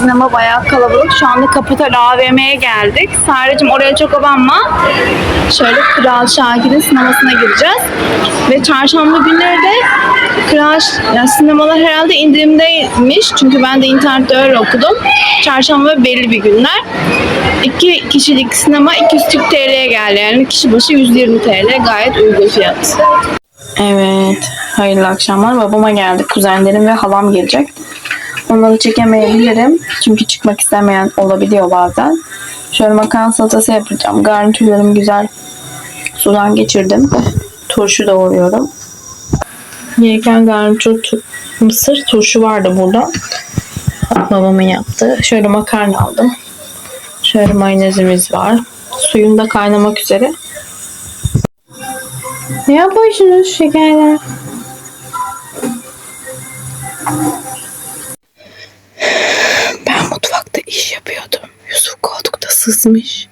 Sinema bayağı kalabalık. Şu anda Kapital AVM'ye geldik. Sarıcığım oraya çok abanma. Şöyle Kral Şakir'in sinemasına gireceğiz. Ve çarşamba günleri de Kral yani sinemalar herhalde indirimdeymiş. Çünkü ben de internette öyle okudum. Çarşamba belli bir günler. İki kişilik sinema 240 TL'ye geldi. Yani kişi başı 120 TL. Gayet uygun fiyat. Evet. Hayırlı akşamlar. Babama geldik. Kuzenlerim ve halam gelecek. Onları çekemeyebilirim. Çünkü çıkmak istemeyen olabiliyor bazen. Şöyle makarna salatası yapacağım. Garnitürlerimi güzel sudan geçirdim. Turşu doğruyorum. Yerken garnitür mısır turşu vardı burada. Babamın yaptığı. Şöyle makarna aldım. Şöyle mayonezimiz var. Suyum da kaynamak üzere. Ne yapıyorsunuz şekerler? Ben mutfakta iş yapıyordum. Yusuf koltukta sızmış.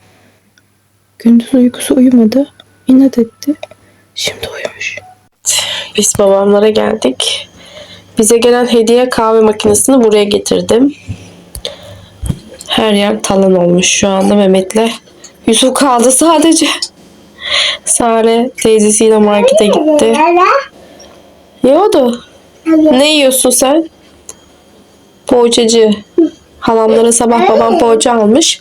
Gündüz uykusu uyumadı. İnat etti. Şimdi uyumuş. Biz babamlara geldik. Bize gelen hediye kahve makinesini buraya getirdim. Her yer talan olmuş şu anda Mehmet'le. Yusuf kaldı sadece. Sare teyzesiyle markete gitti. Ne oldu? Ne yiyorsun sen? Poğaçacı. Halamlara sabah babam poğaça almış.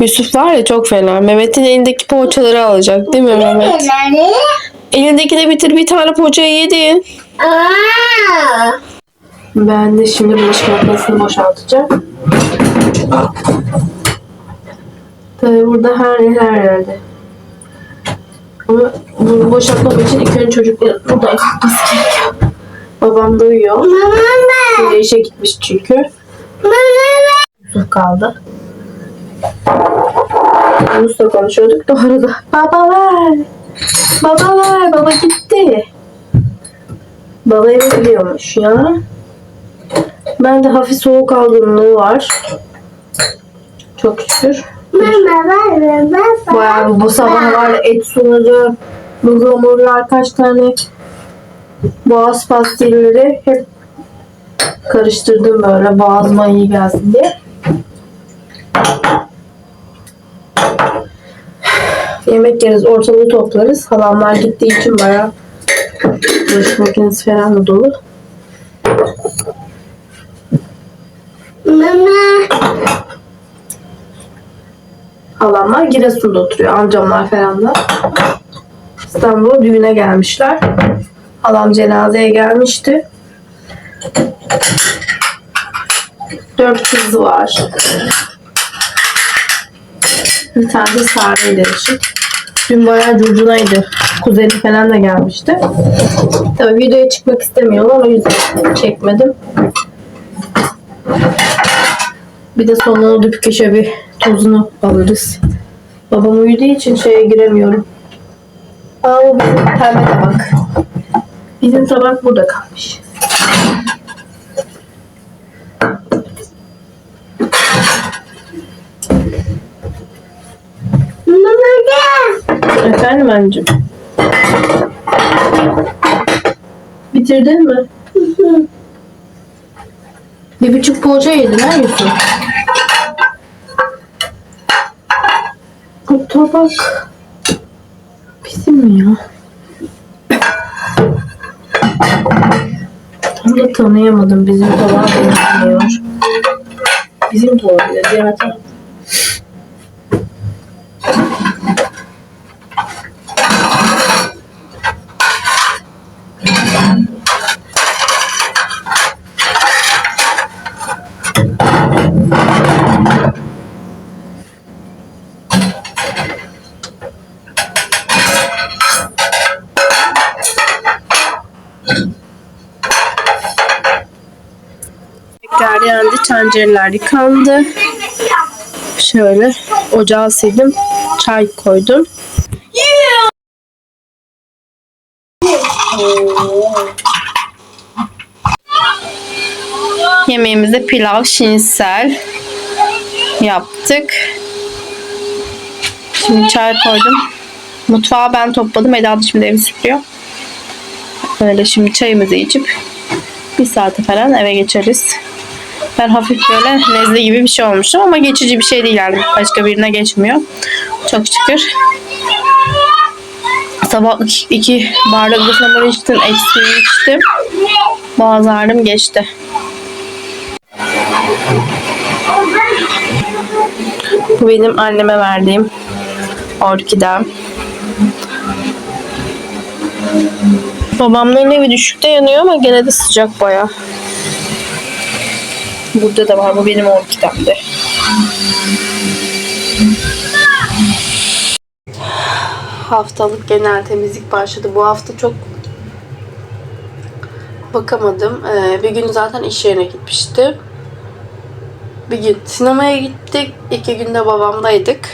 Yusuf var ya çok fena. Mehmet'in elindeki poğaçaları alacak değil mi Mehmet? Elindekini bitir bir tane poğaçayı yedin. Ben de şimdi bulaşık makinesini boşaltacağım. Tabii burada her yer her yerde. Ama bunu boşaltmam için ilk önce çocukların buradan kalkması gerekiyor. Babam da uyuyor. Şimdi işe gitmiş çünkü. Yusuf kaldı. Yunus'la konuşuyorduk da o arada. Baba ver. Baba ver. Baba gitti. Baba eve gidiyormuş ya. Ben de hafif soğuk algınlığı var. Çok şükür. Bayağı bu sabah var et suları, ıhlamurlar, kaç tane boğaz pastilleri hep karıştırdım böyle boğazıma iyi gelsin diye. Yemek yeriz, ortalığı toplarız. Halamlar gittiği için bayağı bulaşık makinesi falan da dolu. Halamlar Giresun'da oturuyor. Amcamlar falan da. İstanbul'a düğüne gelmişler. Halam cenazeye gelmişti. Dört kızı var. Bir tane de Sare'yle eşit. Dün bayağı curcunaydı. Kuzeni falan da gelmişti. Tabii videoya çıkmak istemiyorlar. O yüzden çekmedim. Bir de sonuna düp köşe bir tozunu alırız. Babam uyuduğu için şeye giremiyorum. Aa o bizim pembe tabak. Bizim tabak burada kalmış. Anneciğim. Bitirdin mi? Bir buçuk poğaça yedin ha Yusuf? Bu tabak bizim mi ya? Tam da tanıyamadım. Bizim tabağı benziyor. Bizim de olabilir. Diğer taraf. Tencereler yıkandı. Şöyle ocağı sildim. Çay koydum. Yemeğimizde pilav, şinsel yaptık. Şimdi çay koydum. Mutfağı ben topladım. Eda da şimdi evi süpürüyor. Böyle şimdi çayımızı içip Bir saate falan eve geçeriz. Ben hafif böyle nezle gibi bir şey olmuşum ama geçici bir şey değil yani. Başka birine geçmiyor. Çok şükür. Sabah iki- bardak ıslamaları içtim. Eksiği içtim. Boğaz ağrım geçti. Bu benim anneme verdiğim orkidem. Babamların evi düşükte yanıyor ama gene de sıcak baya. Burada da var. Bu benim orkidemdi. Haftalık genel temizlik başladı. Bu hafta çok bakamadım. Ee, bir gün zaten iş yerine gitmiştim. Bir gün sinemaya gittik. İki günde babamdaydık.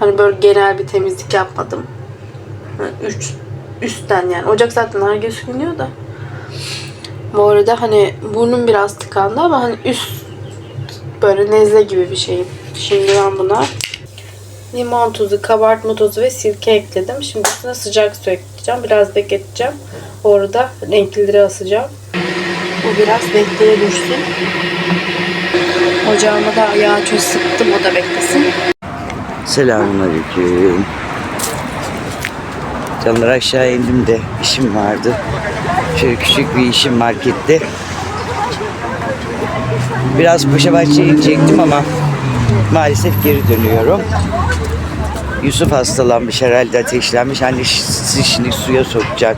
Hani böyle genel bir temizlik yapmadım. Yani üç, üstten yani. Ocak zaten her gün sürünüyor da. Bu arada hani burnum biraz tıkandı ama hani üst böyle nezle gibi bir şey. Şimdi ben buna limon tuzu, kabartma tozu ve sirke ekledim. Şimdi üstüne sıcak su ekleyeceğim. Biraz bekleteceğim. Orada renklileri asacağım. Bu biraz bekleye dursun. Ocağıma da yağ çok sıktım. O da beklesin. Selamünaleyküm. Canlar aşağı indim de işim vardı. Şöyle küçük bir işim markette. Biraz Paşa Bahçe'ye gidecektim ama maalesef geri dönüyorum. Yusuf hastalanmış herhalde ateşlenmiş. Annesi şimdi suya sokacak.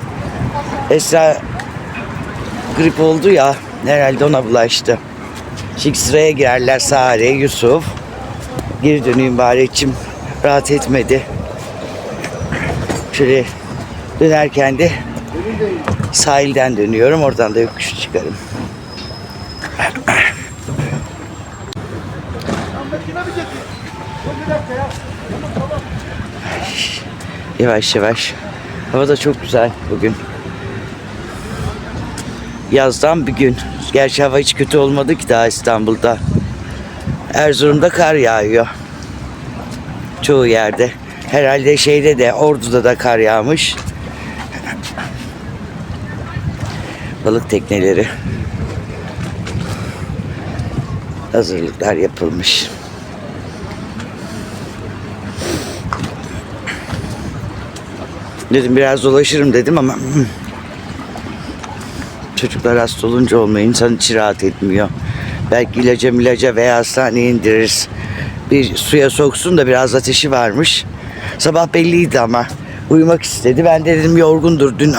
Esra grip oldu ya herhalde ona bulaştı. Şimdi sıraya girerler Sare, Yusuf. Geri döneyim bari içim rahat etmedi. Şöyle dönerken de sahilden dönüyorum. Oradan da yokuş çıkarım. Yavaş yavaş. Hava da çok güzel bugün. Yazdan bir gün. Gerçi hava hiç kötü olmadı ki daha İstanbul'da. Erzurum'da kar yağıyor. Çoğu yerde. Herhalde şeyde de Ordu'da da kar yağmış. Balık tekneleri. Hazırlıklar yapılmış. Dedim biraz dolaşırım dedim ama çocuklar hasta olunca olmuyor. İnsan içi rahat etmiyor. Belki ilaca milaca veya hastaneye indiririz. Bir suya soksun da biraz ateşi varmış. Sabah belliydi ama uyumak istedi. Ben de dedim yorgundur. Dün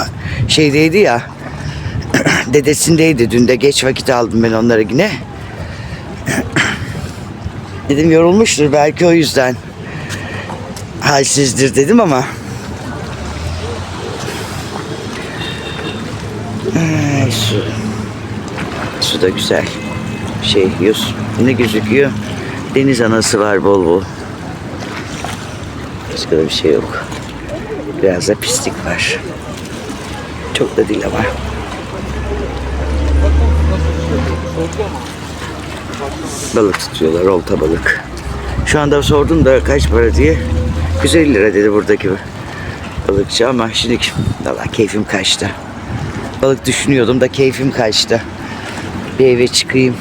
şeydeydi ya dedesindeydi. Dün de geç vakit aldım ben onları yine. dedim yorulmuştur belki o yüzden halsizdir dedim ama Ay, su. Su da güzel. Şey Yus ne gözüküyor? Deniz anası var bol bol. Başka da bir şey yok. Biraz da pislik var. Çok da değil ama. Balık tutuyorlar, olta balık. Şu anda sordum da kaç para diye. 150 lira dedi buradaki balıkçı ama şimdi valla keyfim kaçtı. Balık düşünüyordum da keyfim kaçtı. Bir eve çıkayım.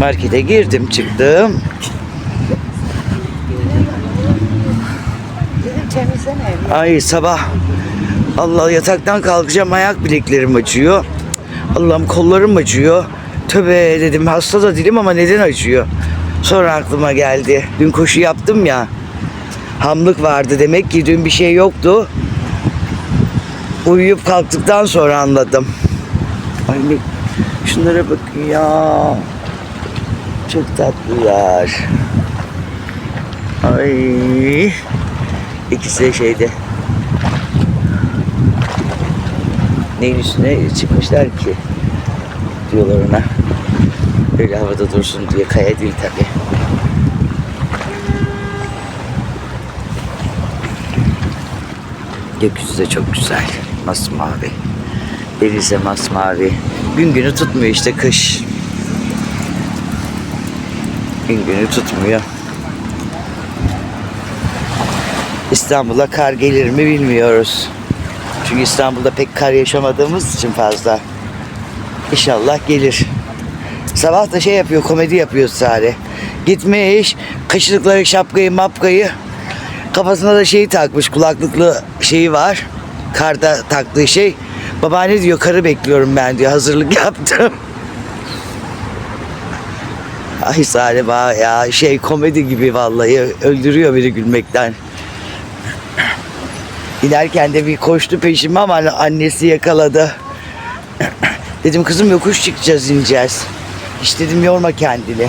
Markete girdim çıktım. Ay sabah Allah yataktan kalkacağım ayak bileklerim acıyor. Allah'ım kollarım acıyor. Töbe dedim hasta da değilim ama neden acıyor? Sonra aklıma geldi. Dün koşu yaptım ya. Hamlık vardı demek ki dün bir şey yoktu. Uyuyup kalktıktan sonra anladım. Ay şunlara bakın ya. Çok tatlılar. Ay. İkisi de şeyde. Neyin üstüne çıkmışlar ki? Diyorlar ona. Öyle havada dursun diye kaya değil tabi. Gökyüzü de çok güzel. Masmavi. Denize masmavi. Gün günü tutmuyor işte kış. Günü tutmuyor. İstanbul'a kar gelir mi bilmiyoruz. Çünkü İstanbul'da pek kar yaşamadığımız için fazla. İnşallah gelir. Sabah da şey yapıyor, komedi yapıyor Sare. Gitmiş, kışlıkları, şapkayı, mapkayı, kafasına da şeyi takmış, kulaklıklı şeyi var. Karda taktığı şey. Babaanne diyor, karı bekliyorum ben diyor, hazırlık yaptım. Ay Sare ba ya şey komedi gibi vallahi öldürüyor beni gülmekten. İnerken de bir koştu peşime ama annesi yakaladı. Dedim kızım yokuş çıkacağız ineceğiz. Hiç dedim yorma kendini.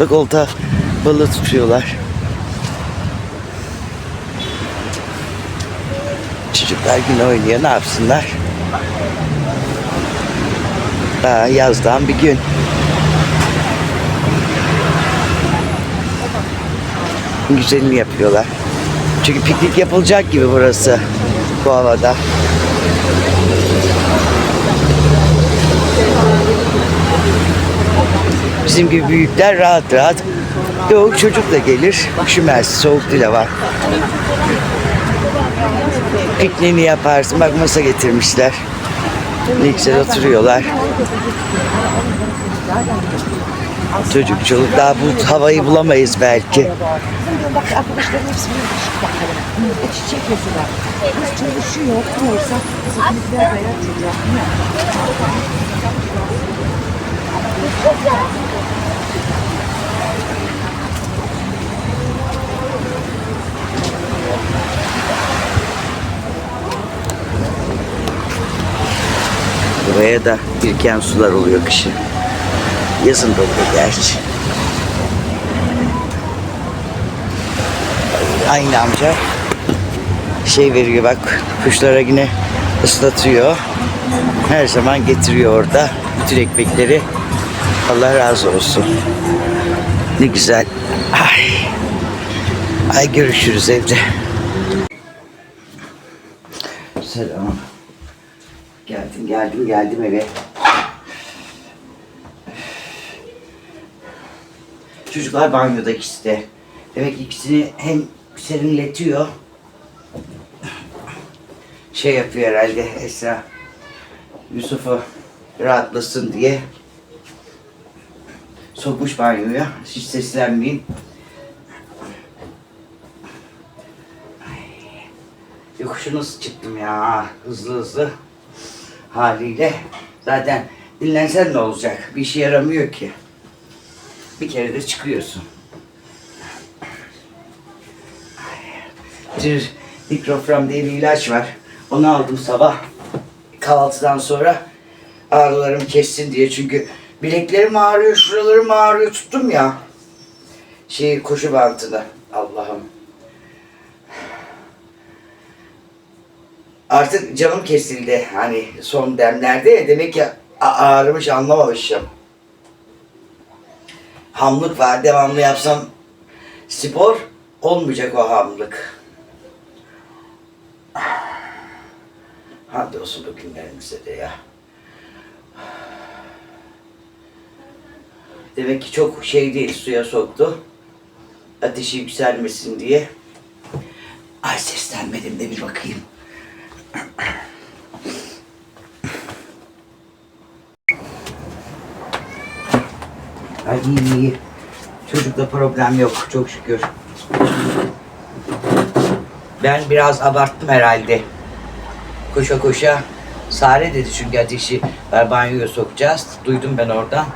Bak olta balığı tutuyorlar. Çocuklar yine oynuyor ne yapsınlar? Aa, yazdan bir gün. Güzelini yapıyorlar. Çünkü piknik yapılacak gibi burası bu havada. Bizim gibi büyükler rahat rahat. Yok çocuk da gelir. Üşümez. Soğuk dile var. Pikniğini yaparsın. Bak masa getirmişler. Ne güzel oturuyorlar. Çocuk çoluk daha bu havayı bulamayız belki. Bak arkadaşların hepsi bir çiçek mesela. Kız çalışıyor, oturuyorsa bizimkiler bayağı çocuğa. Buraya da biriken sular oluyor kışın. Yazın da oluyor gerçi. Aynı amca şey veriyor bak kuşlara yine ıslatıyor. Her zaman getiriyor orada bütün ekmekleri. Allah razı olsun. Ne güzel. Ay. Ay görüşürüz evde. Selam. Geldim geldim eve. Çocuklar banyoda ikisi de. Demek ikisini hem serinletiyor. Şey yapıyor herhalde Esra. Yusuf'u rahatlasın diye. Sokmuş banyoya. Hiç seslenmeyin. Yokuşu nasıl çıktım ya hızlı hızlı haliyle. Zaten dinlensen ne olacak? Bir işe yaramıyor ki. Bir kere de çıkıyorsun. Bir Dikrofram diye bir ilaç var. Onu aldım sabah. Kahvaltıdan sonra ağrılarım kessin diye. Çünkü bileklerim ağrıyor, şuralarım ağrıyor. Tuttum ya. Şey koşu bantını. Allah'ım. Artık canım kesildi hani son demlerde. Demek ki ağrımış anlamamışım. Hamlık var. Devamlı yapsam spor olmayacak o hamlık. Hadi olsun bu günlerimize de ya. Demek ki çok şey değil suya soktu. Ateşi yükselmesin diye. Ay seslenmedim de bir bakayım. Ay iyi iyi. Çocukla problem yok çok şükür. Ben biraz abarttım herhalde. Koşa koşa. Sare dedi çünkü ateşi ver banyoya sokacağız. Duydum ben oradan.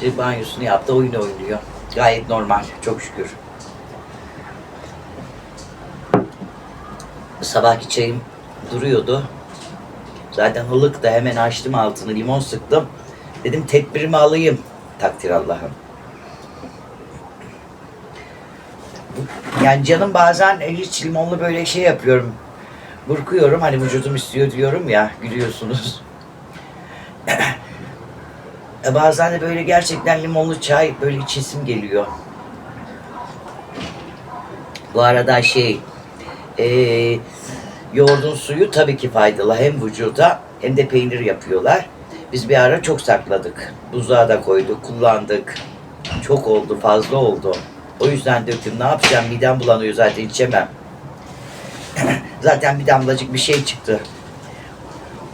Şimdi banyosunu yaptı oyun oynuyor. Gayet normal çok şükür. Sabahki çayım duruyordu. Zaten ılık da hemen açtım altını limon sıktım. Dedim tedbirimi alayım. Takdir Allah'ım. Yani canım bazen hiç limonlu böyle şey yapıyorum. Burkuyorum hani vücudum istiyor diyorum ya gülüyorsunuz. E, bazen de böyle gerçekten limonlu çay böyle içesim geliyor. Bu arada şey eee yoğurdun suyu tabii ki faydalı hem vücuda hem de peynir yapıyorlar. Biz bir ara çok sakladık. Buzluğa da koyduk, kullandık. Çok oldu, fazla oldu. O yüzden döktüm. Ne yapacağım? Midem bulanıyor zaten içemem. zaten bir damlacık bir şey çıktı.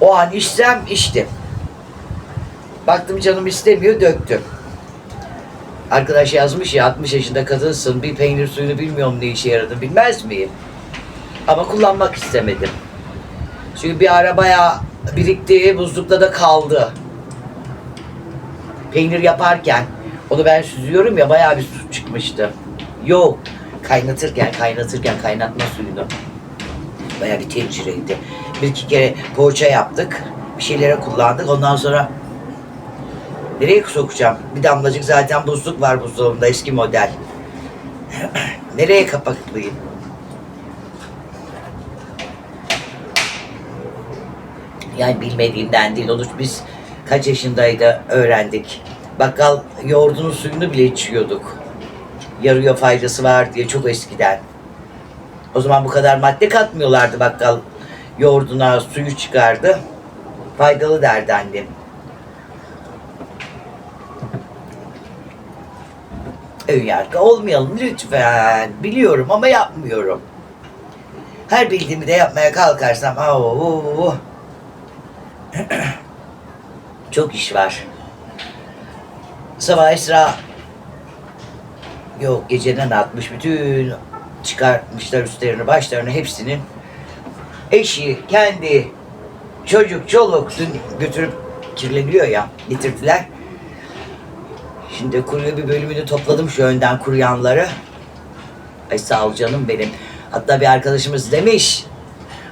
O an içsem içtim. Baktım canım istemiyor döktüm. Arkadaş yazmış ya 60 yaşında kadınsın bir peynir suyunu bilmiyorum ne işe yaradığını bilmez miyim? Ama kullanmak istemedim. Çünkü bir ara bayağı birikti buzlukta da kaldı. Peynir yaparken onu ben süzüyorum ya bayağı bir su çıkmıştı. Yok kaynatırken kaynatırken kaynatma suyunu. Bayağı bir tencereydi. Bir iki kere poğaça yaptık. Bir şeylere kullandık. Ondan sonra nereye sokacağım? Bir damlacık zaten buzluk var buzdolabında eski model. nereye kapaklayayım? Yani bilmediğimden değil. Onu biz kaç yaşındaydı öğrendik. Bakkal yoğurdunun suyunu bile içiyorduk. Yarıyor faydası var diye çok eskiden. O zaman bu kadar madde katmıyorlardı bakkal yoğurduna suyu çıkardı. Faydalı derdi annem. Önyargı olmayalım lütfen. Biliyorum ama yapmıyorum. Her bildiğimi de yapmaya kalkarsam au, çok iş var. Sabah Esra yok geceden atmış bütün çıkartmışlar üstlerini başlarını hepsinin eşi kendi çocuk çoluk götürüp kirleniyor ya getirdiler. Şimdi kuruyor bir bölümünü topladım şu önden kuruyanları. Ay sağ ol canım benim. Hatta bir arkadaşımız demiş.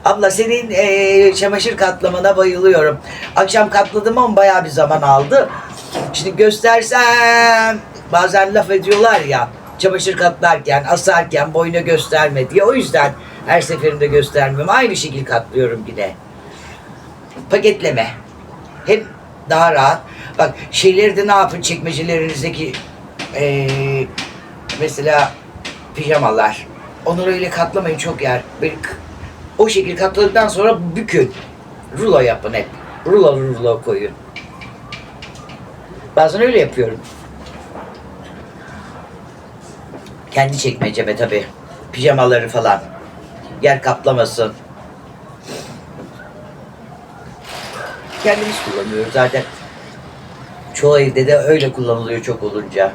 Abla senin eee, çamaşır katlamana bayılıyorum. Akşam katladım ama bayağı bir zaman aldı. Şimdi göstersem bazen laf ediyorlar ya çamaşır katlarken, asarken boyuna gösterme diye. O yüzden her seferinde göstermiyorum. Aynı şekil katlıyorum yine. Paketleme. Hem daha rahat. Bak şeyleri de ne yapın çekmecelerinizdeki eee, mesela pijamalar. Onları öyle katlamayın çok yer. Böyle o şekil katladıktan sonra bükün. Rulo yapın hep. Rulo rulo koyun. Bazen öyle yapıyorum. Kendi çekmeceme tabi. Pijamaları falan. Yer kaplamasın. Kendimiz kullanıyoruz zaten. Çoğu evde de öyle kullanılıyor çok olunca.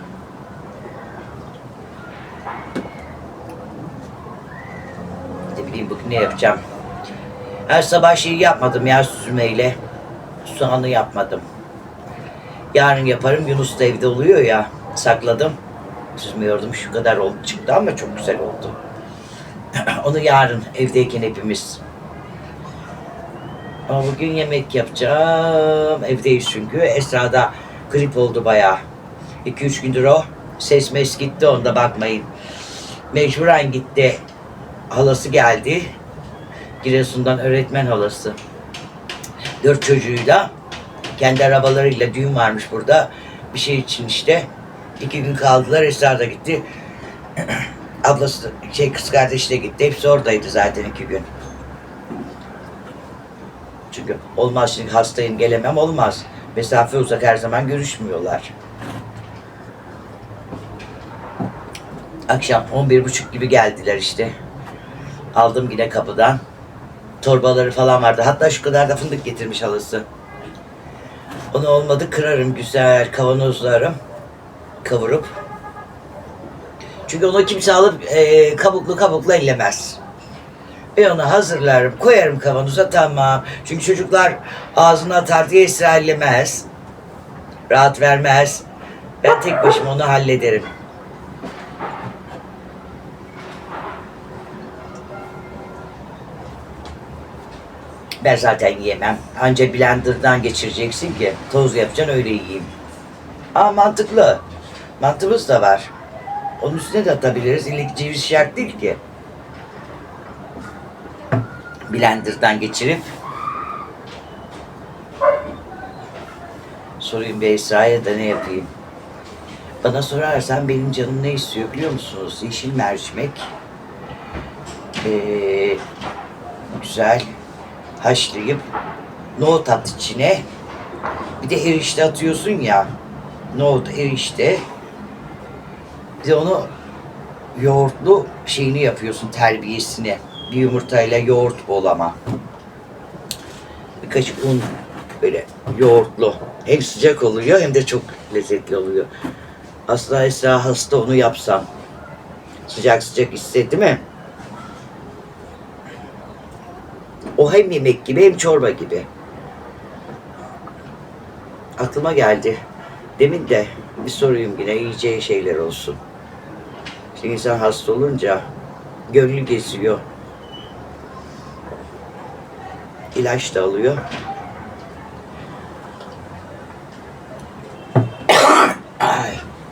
Ne yapacağım. Her sabah şeyi yapmadım ya süzmeyle. Soğanı yapmadım. Yarın yaparım. Yunus da evde oluyor ya. Sakladım. Süzmüyordum. Şu kadar oldu çıktı ama çok güzel oldu. Onu yarın evdeyken hepimiz. Ama bugün yemek yapacağım. Evdeyiz çünkü. Esra da grip oldu bayağı. 2-3 gündür o. Ses mes gitti onda bakmayın. Mecburen gitti. Halası geldi. Giresun'dan öğretmen halası. Dört çocuğuyla kendi arabalarıyla düğün varmış burada. Bir şey için işte. iki gün kaldılar. Esra gitti. Ablası, şey kız kardeşi de gitti. Hepsi oradaydı zaten iki gün. Çünkü olmaz şimdi hastayım gelemem olmaz. Mesafe uzak her zaman görüşmüyorlar. Akşam 11.30 gibi geldiler işte. Aldım yine kapıdan. Torbaları falan vardı. Hatta şu kadar da fındık getirmiş halası. Onu olmadı kırarım güzel kavanozlarım. Kavurup. Çünkü onu kimse alıp e, kabuklu kabuklu ellemez. Ben onu hazırlarım, koyarım kavanoza tamam. Çünkü çocuklar ağzına atar diye ellemez. Rahat vermez. Ben tek başıma onu hallederim. Ben zaten yiyemem. Anca blenderdan geçireceksin ki toz yapacaksın öyle yiyeyim. Aa mantıklı. Mantımız da var. Onun üstüne de atabiliriz. İlle ki ceviz şart değil ki. Blenderdan geçirip sorayım bir Esra'ya da ne yapayım. Bana sorarsan benim canım ne istiyor biliyor musunuz? Yeşil mercimek. Ee, güzel haşlayıp nohut at içine. Bir de erişte atıyorsun ya. Nohut erişte. Bir de onu yoğurtlu şeyini yapıyorsun terbiyesini. Bir yumurtayla yoğurt bol ama. Bir kaşık un böyle yoğurtlu. Hem sıcak oluyor hem de çok lezzetli oluyor. Asla Esra hasta onu yapsam. Sıcak sıcak istedi mi? O hem yemek gibi hem çorba gibi. Aklıma geldi. Demin de bir sorayım yine yiyeceği şeyler olsun. İşte insan hasta olunca gönlü geziyor. İlaç da alıyor. Ay,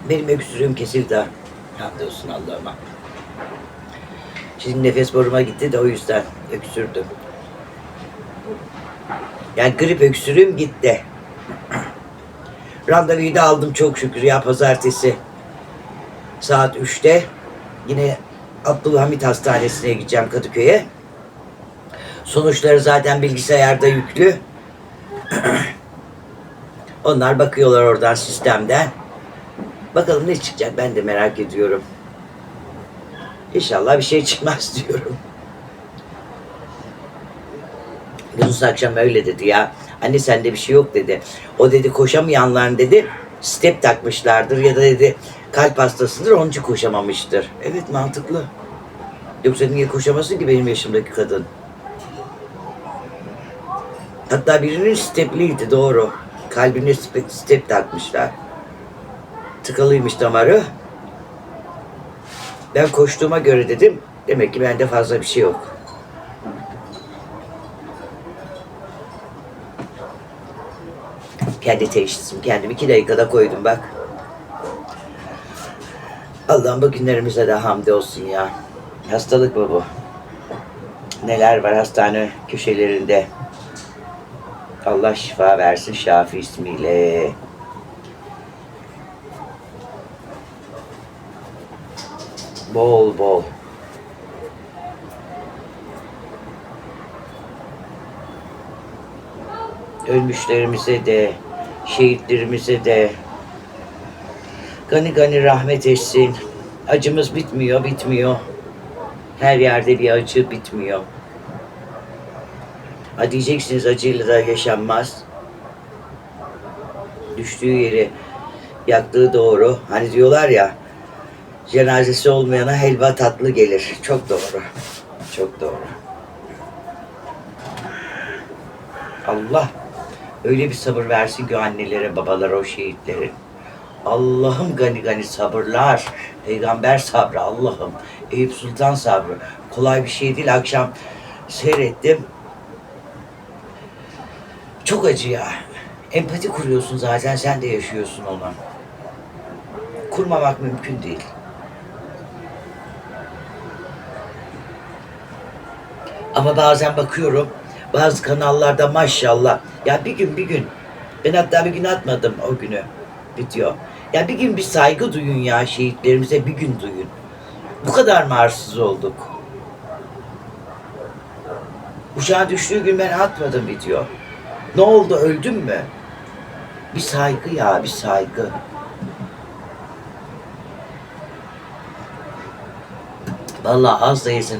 benim öksürüğüm kesildi ha. Hamdolsun Allah'ıma. Şimdi nefes boruma gitti de o yüzden öksürdüm. Yani grip öksürüğüm gitti. Randevuyu da aldım çok şükür ya pazartesi. Saat 3'te yine Abdülhamit Hastanesi'ne gideceğim Kadıköy'e. Sonuçları zaten bilgisayarda yüklü. Onlar bakıyorlar oradan sistemden. Bakalım ne çıkacak ben de merak ediyorum. İnşallah bir şey çıkmaz diyorum. Yunus akşam öyle dedi ya. Anne sende bir şey yok dedi. O dedi koşamayanların dedi step takmışlardır ya da dedi kalp hastasıdır onun için koşamamıştır. Evet mantıklı. Yoksa niye koşamasın ki benim yaşımdaki kadın? Hatta birinin stepliydi doğru. Kalbine step, step takmışlar. Tıkalıymış damarı. Ben koştuğuma göre dedim. Demek ki bende fazla bir şey yok. Kendi teşhisim kendim iki dakikada koydum bak. Allah'ım bu günlerimize de hamdi olsun ya. Hastalık mı bu? Neler var hastane köşelerinde. Allah şifa versin Şafi ismiyle. Bol bol. Ölmüşlerimize de, şehitlerimize de gani gani rahmet etsin. Acımız bitmiyor, bitmiyor. Her yerde bir acı bitmiyor. Ha diyeceksiniz acıyla da yaşanmaz. Düştüğü yeri yaktığı doğru. Hani diyorlar ya cenazesi olmayana helva tatlı gelir. Çok doğru. Çok doğru. Allah öyle bir sabır versin ki annelere, babalara, o şehitlerin. Allah'ım gani gani sabırlar. Peygamber sabrı Allah'ım. Eyüp Sultan sabrı. Kolay bir şey değil. Akşam seyrettim. Çok acı ya. Empati kuruyorsun zaten sen de yaşıyorsun onu. Kurmamak mümkün değil. Ama bazen bakıyorum bazı kanallarda maşallah ya bir gün bir gün ben hatta bir gün atmadım o günü bitiyor. Ya bir gün bir saygı duyun ya şehitlerimize bir gün duyun. Bu kadar mı arsız olduk? Uçağın düştüğü gün ben atmadım video. Ne oldu öldüm mü? Bir saygı ya bir saygı. Vallahi az yesen,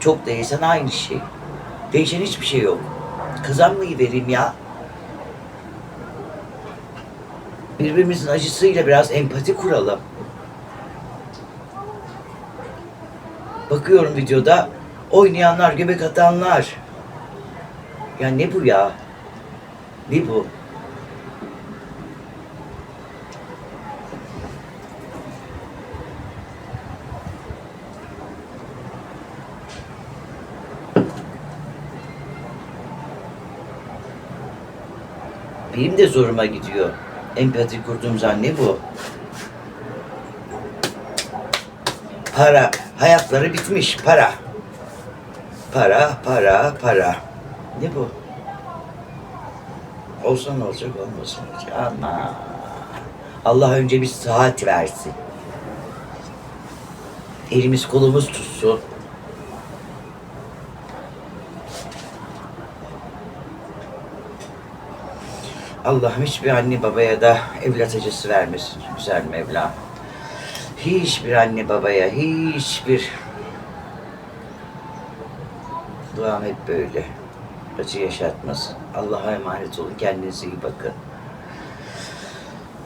çok da yesen aynı şey. Değişen hiçbir şey yok. Kazanmayı vereyim ya. Birbirimizin acısıyla biraz empati kuralım. Bakıyorum videoda oynayanlar, göbek atanlar. Ya ne bu ya? Ne bu? Benim de zoruma gidiyor. Empati kurduğum zaman ne bu? Para. Hayatları bitmiş. Para. Para, para, para. Ne bu? Olsa ne olacak, olmasın ne olacak. Ama Allah önce bir saat versin. Elimiz kolumuz tutsun. Allah'ım hiçbir anne babaya da evlat acısı vermesin güzel Mevlam. Hiçbir anne babaya hiçbir duam hep böyle. Acı yaşatmasın. Allah'a emanet olun. Kendinize iyi bakın.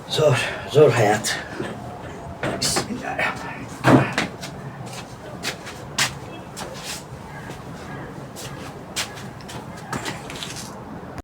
Zor, zor hayat.